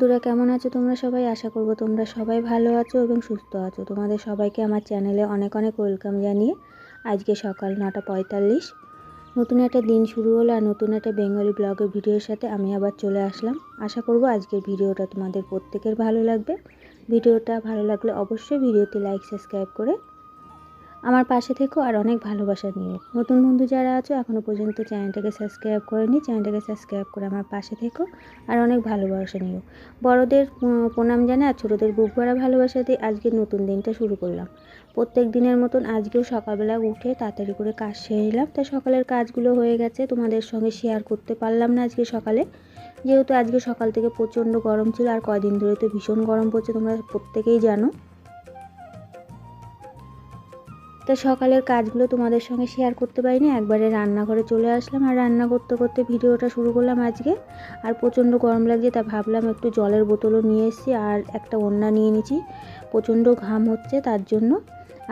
বন্ধুরা, কেমন আছো তোমরা সবাই? আশা করব তোমরা সবাই ভালো আছো এবং সুস্থ আছো। তোমাদের সবাইকে আমার চ্যানেলে অনেক অনেক ওয়েলকাম জানিয়ে আজকে সকাল নটা পঁয়তাল্লিশ। নতুন একটা দিন শুরু হলো আর নতুন একটা বেঙ্গলি ব্লগের ভিডিওর সাথে আমি আবার চলে আসলাম। আশা করব আজকের ভিডিওটা তোমাদের প্রত্যেকের ভালো লাগবে। ভিডিওটা ভালো লাগলে অবশ্যই ভিডিওতে লাইক সাবস্ক্রাইব করে আমার পাশে থেকো আর অনেক ভালোবাসা নিও। নতুন বন্ধু যারা আছো এখনও পর্যন্ত চ্যানেলটাকে সাবস্ক্রাইব করেনি, চ্যানেলটাকে সাবস্ক্রাইব করে আমার পাশে থেকো আর অনেক ভালোবাসা নিও। বড়দের প্রণাম জানে আর ছোটোদের বুক ভরা ভালোবাসা দিয়ে আজকের নতুন দিনটা শুরু করলাম। প্রত্যেক দিনের মতন আজকেও সকালবেলা উঠে তাড়াতাড়ি করে কাজ সেরে নিলাম। তাই সকালের কাজগুলো হয়ে গেছে, তোমাদের সঙ্গে শেয়ার করতে পারলাম না আজকে সকালে। যেহেতু আজকে সকাল থেকে প্রচণ্ড গরম ছিল আর কয়দিন ধরে তো ভীষণ গরম পড়ছে, তোমরা প্রত্যেকেই জানো। তো সকালের কাজগুলো তোমাদের সঙ্গে শেয়ার করতে পারিনি। একবারে রান্নাঘরে চলে আসলাম আর রান্না করতে করতে ভিডিওটা শুরু করলাম আজকে। আর প্রচণ্ড গরম লাগছে, তা ভাবলাম একটু জলের বোতলও নিয়ে এসেছি আর একটা ওন্না নিয়ে নিচ্ছি প্রচণ্ড ঘাম হচ্ছে তার জন্য।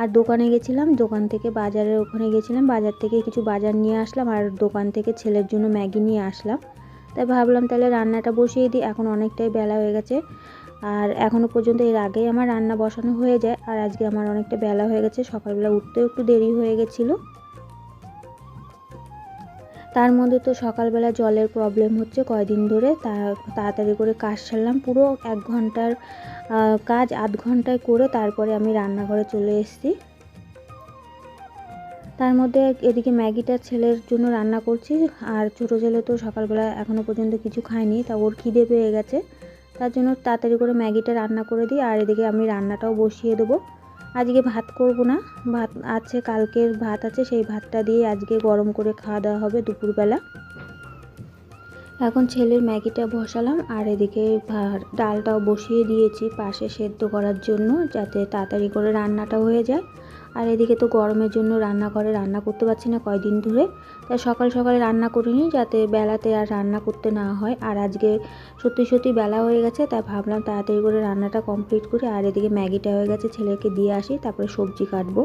আর দোকানে গেছিলাম, দোকান থেকে বাজারের ওখানে গেছিলাম, বাজার থেকে কিছু বাজার নিয়ে আসলাম আর দোকান থেকে ছেলের জন্য ম্যাগি নিয়ে আসলাম। তাই ভাবলাম তাহলে রান্নাটা বসিয়ে দিই, এখন অনেকটাই বেলা হয়ে গেছে। আর এখনও পর্যন্ত এর আগেই আমার রান্না বসানো হয়ে যায়। আর আজকে আমার অনেকটা বেলা হয়ে গেছে, সকালবেলা উঠতেও একটু দেরি হয়ে গেছিল। তার মধ্যে তো সকালবেলা জলের প্রবলেম হচ্ছে কয়দিন ধরে, তা তাড়াতাড়ি করে কাজ সারলাম। পুরো এক ঘণ্টার কাজ আধ ঘন্টায় করে তারপরে আমি রান্নাঘরে চলে এসেছি। তার মধ্যে এদিকে ম্যাগিটা ছেলের জন্য রান্না করছি, আর ছোটো ছেলে তো সকালবেলা এখনও পর্যন্ত কিছু খায়নি, তা ওর খিদে পেয়ে গেছে। তার জন্য তাড়াতাড়ি করে ম্যাগিটা রান্না করে দিই। আর এদিকে আমি রান্নাটাও বসিয়ে দেবো। আজকে ভাত করব না। ভাত আছে, কালকের ভাত আছে। সেই ভাতটা দিয়ে আজকে গরম করে খাওয়া দাওয়া হবে দুপুরবেলা। এখন ছেলের ম্যাগিটা বসালাম। আর এদিকে ডালটাও বসিয়ে দিয়েছি পাশে সেদ্ধ করার জন্য, যাতে তাড়াতাড়ি করে রান্নাটা হয়ে যায়। আর এদিকে তো গরমের জন্য রান্না করে রান্না করতে পারছি না কয়দিন ধরে। তাই সকাল সকালে রান্না করিনি যাতে বেলাতে আর রান্না করতে না হয়। আর আজকে সত্যি সত্যি বেলা হয়ে গেছে, তাই ভাবলাম তাড়াতাড়ি করে রান্নাটা কমপ্লিট করি। আর এদিকে ম্যাগিটা হয়ে গেছে, ছেলেকে দিয়ে আসি, তারপরে সবজি কাটবো।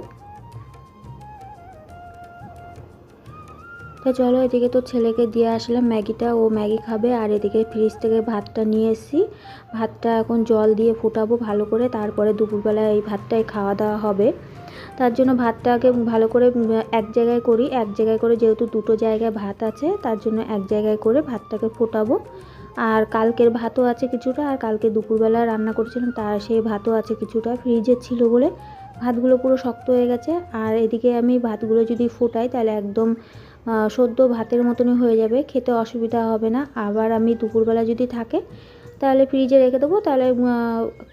তো চলো এদিকে তো ছেলেকে দিয়ে আসলাম ম্যাগিটা, ও ম্যাগি খাবে। আর এদিকে ফ্রিজ থেকে ভাতটা নিয়ে এসেছি। ভাতটা এখন জল দিয়ে ফুটাবো ভালো করে, তারপরে দুপুরবেলা এই ভাতটাই খাওয়া দাওয়া হবে। তার জন্য ভাতটাকে ভালো করে এক জায়গায় করি, এক জায়গায় করে যেহেতু দুটো জায়গায় ভাত আছে, তার জন্য এক জায়গায় করে ভাতটাকে ফোটাবো। আর কালকের ভাতও আছে কিছুটা, আর কালকে দুপুরবেলা রান্না করেছিলাম, তার সেই ভাতও আছে কিছুটা, ফ্রিজে ছিল বলে ভাতগুলো পুরো শক্ত হয়ে গেছে। আর এদিকে আমি ভাতগুলো যদি ফোটাই, তাহলে একদম সদ্য ভাতের মতনই হয়ে যাবে, খেতে অসুবিধা হবে না। আবার আমি দুপুরবেলা যদি থাকে তাহলে ফ্রিজে রেখে দেবো। তাহলে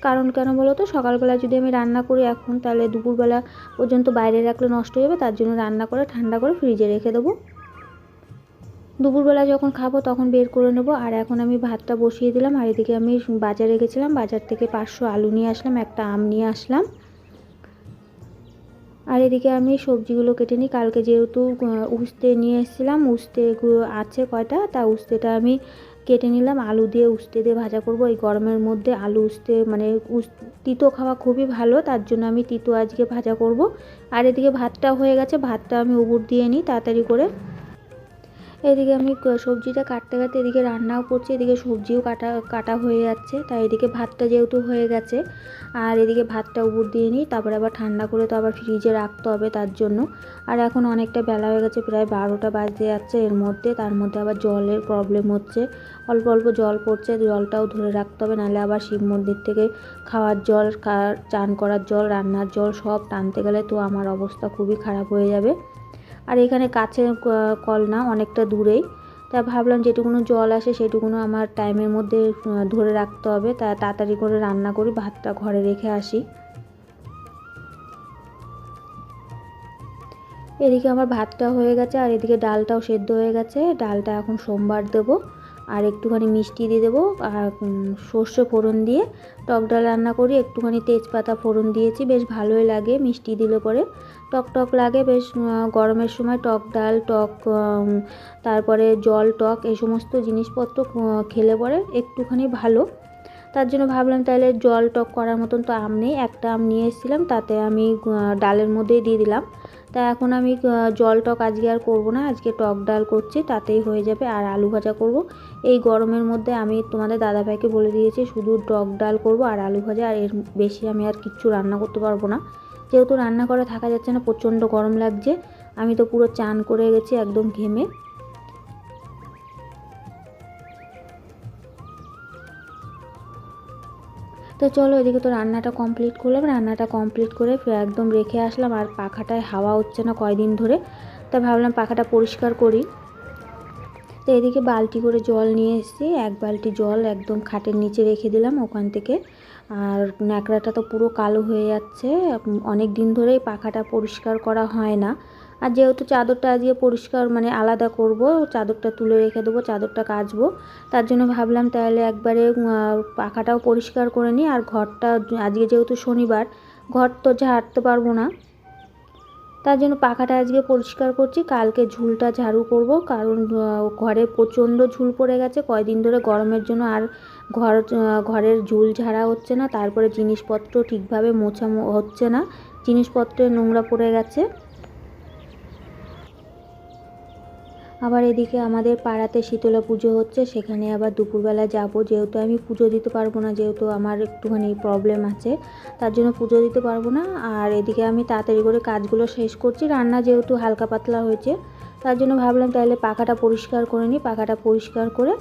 কারণ কেন বলো তো? সকালবেলা যদি আমি রান্না করি এখন, তাহলে দুপুরবেলা পর্যন্ত বাইরে রাখলে নষ্ট হয়ে যাবে। তার জন্য রান্না করে, ঠান্ডা করে ফ্রিজে রেখে দেবো। দুপুরবেলা যখন খাব, তখন বের করে নেব। আর এখন আমি ভাতটা বসিয়ে দিলাম। আর এদিকে আমি বাজারে গেছিলাম। বাজার থেকে পাঁচশো আলু নিয়ে আসলাম, একটা আম নিয়ে আসলাম। আর এদিকে আমি সবজিগুলো কেটে নিই। কালকে যেহেতু উস্তে নিয়ে এসেছিলাম, উস্তে আছে কয়টা? তা উস্তেটা আমি কেটে নিলাম, আলু দিয়ে উস্তে দিয়ে ভাজা করব। এই গরমের মধ্যে আলু উস্তে মানে তিতো খাওয়া খুবই ভালো, তার জন্য আমি তিতো আজকে ভাজা করব। আর এদিকে ভাতটা হয়ে গেছে, ভাতটা আমি উবুর দিয়ে নিই, তাড়াতাড়ি করে। এদিকে আমি সবজিটা কাটতে কাটতে এদিকে রান্নাও করছি, এদিকে সবজিও কাটা কাটা হয়ে যাচ্ছে। তাই এদিকে ভাতটা যেহেতু হয়ে গেছে, আর এদিকে ভাতটা উপর দিয়ে নিই, তারপরে আবার ঠান্ডা করে তো আবার ফ্রিজে রাখতে হবে তার জন্য। আর এখন অনেকটা বেলা হয়ে গেছে, প্রায় বারোটা বাজতে যাচ্ছে এর মধ্যে, তার মধ্যে আবার জলের প্রবলেম হচ্ছে। অল্প অল্প জল পড়ছে, জলটাও ধরে রাখতে হবে, নাহলে আবার শিব মন্দির থেকে খাওয়ার জল চান করার জল, রান্নার জল সব টানতে গেলে তো আমার অবস্থা খুবই খারাপ হয়ে যাবে। আর এখানে কাছে কল না অনেকটা দূরেই। তা ভাবলাম যেটুকুনো জল আসে সেটুকুনো আমার টাইমের মধ্যে ধরে রাখতে হবে। তা তাড়াতাড়ি করে রান্না করি, ভাতটা ঘরে রেখে আসি। এদিকে আমার ভাতটা হয়ে গেছে আর এদিকে ডালটাও সেদ্ধ হয়ে গেছে। ডালটা এখন সোমবার দেবো। আর একটুখানি মিষ্টি দিয়ে দেবো। আর সর্ষে ফোড়ন দিয়ে টক ডাল রান্না করি। একটুখানি তেজপাতা ফোড়ন দিয়েছি, বেশ ভালোই লাগে মিষ্টি দিলে পরে। টক টক লাগে, বেশ গরমের সময় টক ডাল, টক তারপরে জল টক এই সমস্ত জিনিসপত্র খেলে পরে একটুখানি ভালো। তার জন্য ভাবলাম তাহলে জল টক করার মতন তো আম নেই, একটা আম নিয়ে এসেছিলাম, তাতে আমি ডালের মধ্যেই দিয়ে দিলাম। তা এখন আমি জল টক আজকে আর করব না, আজকে টক ডাল করছি, তাতেই হয়ে যাবে। আর আলু ভাজা করব এই গরমের মধ্যে আমি তোমাদের দাদাভাইকে বলে দিয়েছি, শুধু টক ডাল করব আর আলু ভাজা, আর এর বেশি আমি আর কিচ্ছু রান্না করতে পারব না। যেহেতু রান্না করে থাকা যাচ্ছে না, প্রচণ্ড গরম লাগছে, আমি তো পুরো চান করে গেছি একদম ঘেমে। তো চলো এদিকে তো রান্নাটা কমপ্লিট করলাম, রান্নাটা কমপ্লিট করে একদম রেখে আসলাম, আর পাখাটায় হাওয়া হচ্ছে না কয়দিন ধরে তা ভাবলাম পাখাটা পরিষ্কার করি। তো এদিকে বালতি করে জল নিয়ে এসেছি। এক বালতি জল একদম খাটের নিচে রেখে দিলাম ওখান থেকে। আর ন্যাকড়াটা তো পুরো কালো হয়ে যাচ্ছে। অনেক দিন ধরেই পাখাটা পরিষ্কার করা হয় না। আর যেহেতু চাদরটা আজকে পরিষ্কার মানে আলাদা করব, চাদরটা তুলে রেখে দেবো, চাদরটা কাচবো, তার জন্য ভাবলাম তাহলে একবারে পাখাটাও পরিষ্কার করে নিই। আর ঘরটা আজকে যেহেতু শনিবার, ঘর তো ঝাড়তে পারব না। তার জন্য পাখাটা আজকে পরিষ্কার করছি। কালকে ঝুলটা ঝাড়ু করব, কারণ ঘরে প্রচণ্ড ঝুল পড়ে গেছে। কয়দিন ধরে গরমের জন্য আর ঘর ঘরের ঝুল ঝাড়া হচ্ছে না। তারপরে জিনিসপত্র ঠিকভাবে মোছা হচ্ছে না। জিনিসপত্রে নোংরা পড়ে গেছে। আবার এদিকে আমাদের পাড়াতে শীতলা পুজো হচ্ছে, সেখানে আবার দুপুরবেলা যাব। যেহেতু আমি পুজো দিতে পারব না, যেহেতু আমার একটুখানি প্রবলেম আছে, তার জন্য পুজো দিতে পারব না। আর এদিকে আমি তাড়াতাড়ি করে কাজগুলো শেষ করছি, রান্না যেহেতু হালকা পাতলা হয়েছে, তার জন্য ভাবলাম তাহলে পাখাটা পরিষ্কার করে নিই। পাখাটা পরিষ্কার করে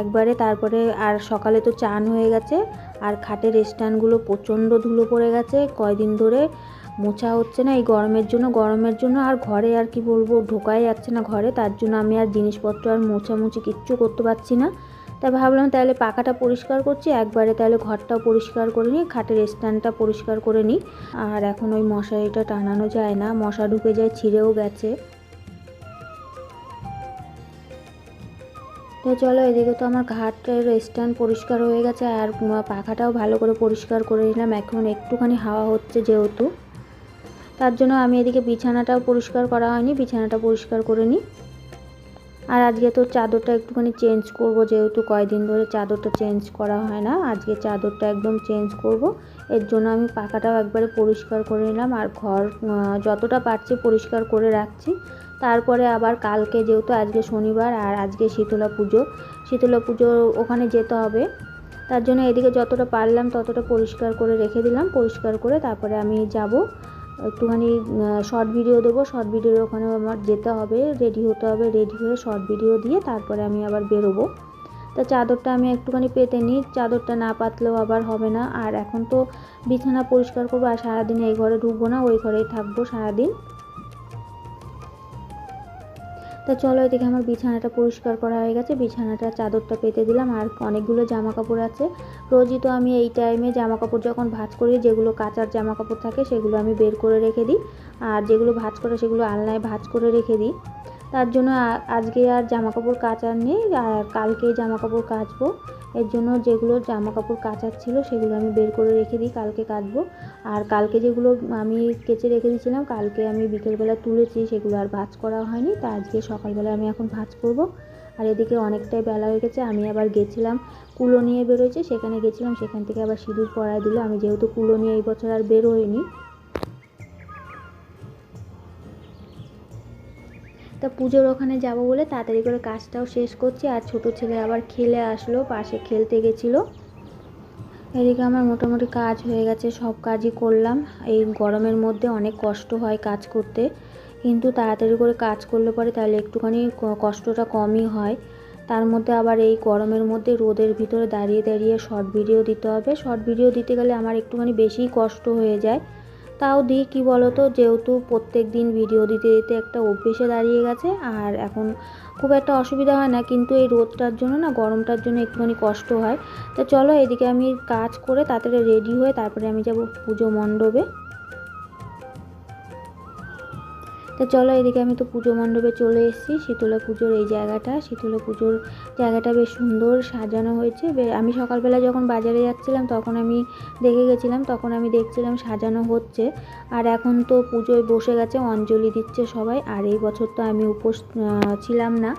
একবারে তারপরে আর সকালে তো চান হয়ে গেছে, আর খাটের স্ট্যান্ডগুলো প্রচণ্ড ধুলো পড়ে গেছে। কয়দিন ধরে মোছা হচ্ছে না, এই গরমের জন্য গরমের জন্য আর ঘরে আর কি বলব, ঢোকাই যাচ্ছে না ঘরে, তার জন্য আমি আর জিনিসপত্র আর মোছামুছি কিচ্ছু করতে পারছি না। তাই ভাবলাম তাহলে পাখাটা পরিষ্কার করছি, একবারে তাহলে ঘরটাও পরিষ্কার করে নিই, খাটের স্ট্যান্ডটা পরিষ্কার করে নিই। আর এখন ওই মশারিটা টানানো যায় না, মশা ঢুকে যায়, ছিঁড়েও গেছে। তো চলো এদিকে তো আমার ঘাটের স্ট্যান্ড পরিষ্কার হয়ে গেছে, আর পাখাটাও ভালো করে পরিষ্কার করে নিলাম, এখন একটুখানি হাওয়া হচ্ছে যেহেতু। তার জন্য আমি এদিকে বিছানাটাও পরিষ্কার করা হয়নি, বিছানাটা পরিষ্কার করে নিই। আর আজকে তো চাদরটা একটুখানি চেঞ্জ করব, যেহেতু কয়দিন ধরে চাদরটা চেঞ্জ করা হয় না, আজকে চাদরটা একদম চেঞ্জ করব। এর জন্য আমি পাখাটাও একবারে পরিষ্কার করে নিলাম, আর ঘর যতটা পারছি পরিষ্কার করে রাখছি। তারপরে আবার কালকে যেহেতু আজকে শনিবার আর আজকে শীতলা পুজো শীতলা পুজো ওখানে যেতে হবে। তার জন্য এদিকে যতটা পারলাম ততটা পরিষ্কার করে রেখে দিলাম, পরিষ্কার করে তারপরে আমি যাব। একটুখানি শর্ট ভিডিও দেবো। শর্ট ভিডিওর ওখানে আমার যেতে হবে রেডি হতে হবে রেডি হয়ে শর্ট ভিডিও দিয়ে তারপরে আমি আবার বেরোবো। তা চাদরটা আমি একটুখানি পেতে নিই চাদরটা না পাতলেও আবার হবে না। আর এখন তো বিছানা পরিষ্কার করব, আর সারাদিন এই ঘরে ঢুকবো না, ওই ঘরেই থাকব সারাদিন। তা চলো এদিকে আমার বিছানাটা পরিষ্কার করা হয়ে গেছে। বিছানাটা, চাদরটা পেতে দিলাম। আর অনেকগুলো জামা কাপড় আছে। রোজই তো আমি এই টাইমে জামা কাপড় যখন ভাজ করি, যেগুলো কাচার জামা কাপড় থাকে, সেগুলো আমি বের করে রেখে দিই। আর যেগুলো ভাজ করে, সেগুলো আলনায় ভাজ করে রেখে দিই। তার জন্য আজকে আর জামা কাপড় কাচার নেই, আর কালকে জামা কাপড় কাচবো। এর জন্য যেগুলো জামা কাপড় কাচার ছিল সেগুলো আমি বের করে রেখে দিই, কালকে কাচবো। আর কালকে যেগুলো আমি কেচে রেখে দিয়েছিলাম, কালকে আমি বিকেলবেলা তুলেছি, সেগুলো আর ভাজ করা হয়নি। তা আজকে সকালবেলা আমি এখন ভাজ করব। আর এদিকে অনেকটাই বেলা হয়ে গেছে, আমি আবার গেছিলাম কুলো নিয়ে বেরোয়েছে সেখানে গেছিলাম, সেখান থেকে আবার সিঁদুর পরায় দিল। আমি যেহেতু কুলো নিয়ে এই বছর আর বেরোয়নি তা পুজোর ওখানে যাব বলে তাড়াতাড়ি করে কাজটাও শেষ করছি, আর ছোট ছেলে আবার খেলে আসলো, পাশে খেলতে গেছিল। এদিকে আমার মোটামুটি কাজ হয়ে গেছে, সব কাজই করলাম। এই গরমের মধ্যে অনেক কষ্ট হয় কাজ করতে, কিন্তু তাড়াতাড়ি করে কাজ করলে পরে তাহলে একটুখানি কষ্টটা কমই হয়। তার মধ্যে আবার এই গরমের মধ্যে রোদের ভিতরে দাঁড়িয়ে দাঁড়িয়ে শর্ট ভিডিও দিতে হবে। শর্ট ভিডিও দিতে গেলে আমার একটুখানি বেশিই কষ্ট হয়ে যায়। তাও দিই, কি বলতো? যেহেতু প্রত্যেক দিন ভিডিও দিতে দিতে একটা অভ্যেসে দাঁড়িয়ে গেছে, আর এখন খুব একটা অসুবিধা হয় না, কিন্তু এই রোদটার জন্য না, গরমটার জন্য একটুখানি কষ্ট হয়। তা চলো, এদিকে আমি কাজ করে তাড়াতাড়ি রেডি হয়ে তারপরে আমি যাব পুজো মণ্ডপে। তো চলো এদিকে আমি তো পুজো মণ্ডপে চলে এসেছি। শীতলা পুজোর এই জায়গাটা, শীতলা পুজোর জায়গাটা বেশ সুন্দর সাজানো হয়েছে। আমি সকালবেলা যখন বাজারে যাচ্ছিলাম তখন আমি দেখে গেছিলাম, তখন আমি দেখছিলাম সাজানো হচ্ছে। আর এখন তো পুজোয় বসে গেছে, অঞ্জলি দিচ্ছে সবাই। আর এই বছর তো আমি উপোস ছিলাম না।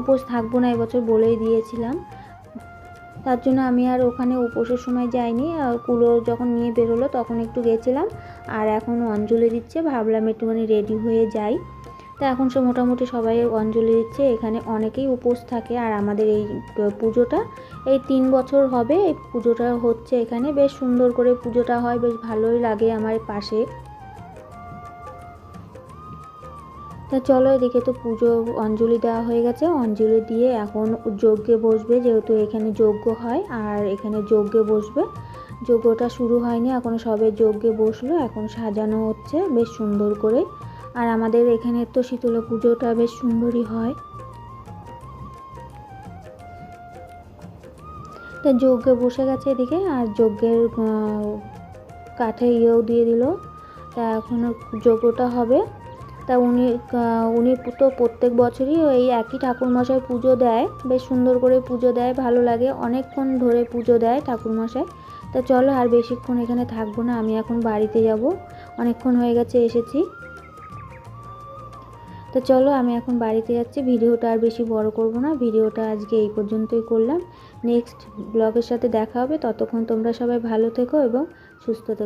উপোস থাকব না এবছর বলেই দিয়েছিলাম। তার জন্য আমি আর ওখানে উপোসের সময় যাইনি। আর কুলো যখন নিয়ে বেরোলো তখন একটু গেছিলাম। আর এখন অঞ্জলি দিচ্ছে, ভাবলাম একটুখানি রেডি হয়ে যাই। তা এখন সে মোটামুটি সবাই অঞ্জলি দিচ্ছে। এখানে অনেকেই উপোস থাকে। আর আমাদের এই পুজোটা, এই তিন বছর হবে এই পুজোটা হচ্ছে এখানে। বেশ সুন্দর করে পুজোটা হয়, বেশ ভালোই লাগে আমার পাশে। তা চলো এদিকে তো পুজো অঞ্জলি দেওয়া হয়ে গেছে। অঞ্জলি দিয়ে এখন যজ্ঞে বসবে, যেহেতু এখানে যজ্ঞ হয় আর এখানে যজ্ঞে বসবে। যজ্ঞটা শুরু হয়নি, এখন সবে যজ্ঞে বসল, এখন সাজানো হচ্ছে বেশ সুন্দর করে। আর আমাদের এখানে তো শীতলা পুজোটা বেশ সুন্দরই হয়। তা যজ্ঞে বসে গেছে এদিকে, আর যজ্ঞের কাঠে ইয়েও দিয়ে দিল। তা এখনও যজ্ঞটা হবে। তা উনি উনি তো প্রত্যেক বছরই এই একই ঠাকুরমশাই পুজো দেয়। বেশ সুন্দর করে পুজো দেয়, ভালো লাগে। অনেকক্ষণ ধরে পুজো দেয় ঠাকুরমশাই। তা চলো আর বেশিক্ষণ এখানে থাকব না, আমি এখন বাড়িতে যাব। অনেকক্ষণ হয়ে গেছে, এসেছি। তো চলো, আমি এখন বাড়িতে যাচ্ছি। ভিডিওটা আর বেশি বড় করব না, ভিডিওটা আজকে এই পর্যন্তই করলাম। নেক্সট ব্লগের সাথে দেখা হবে। ততক্ষণ তোমরা সবাই ভালো থেকো এবং সুস্থ থেকো।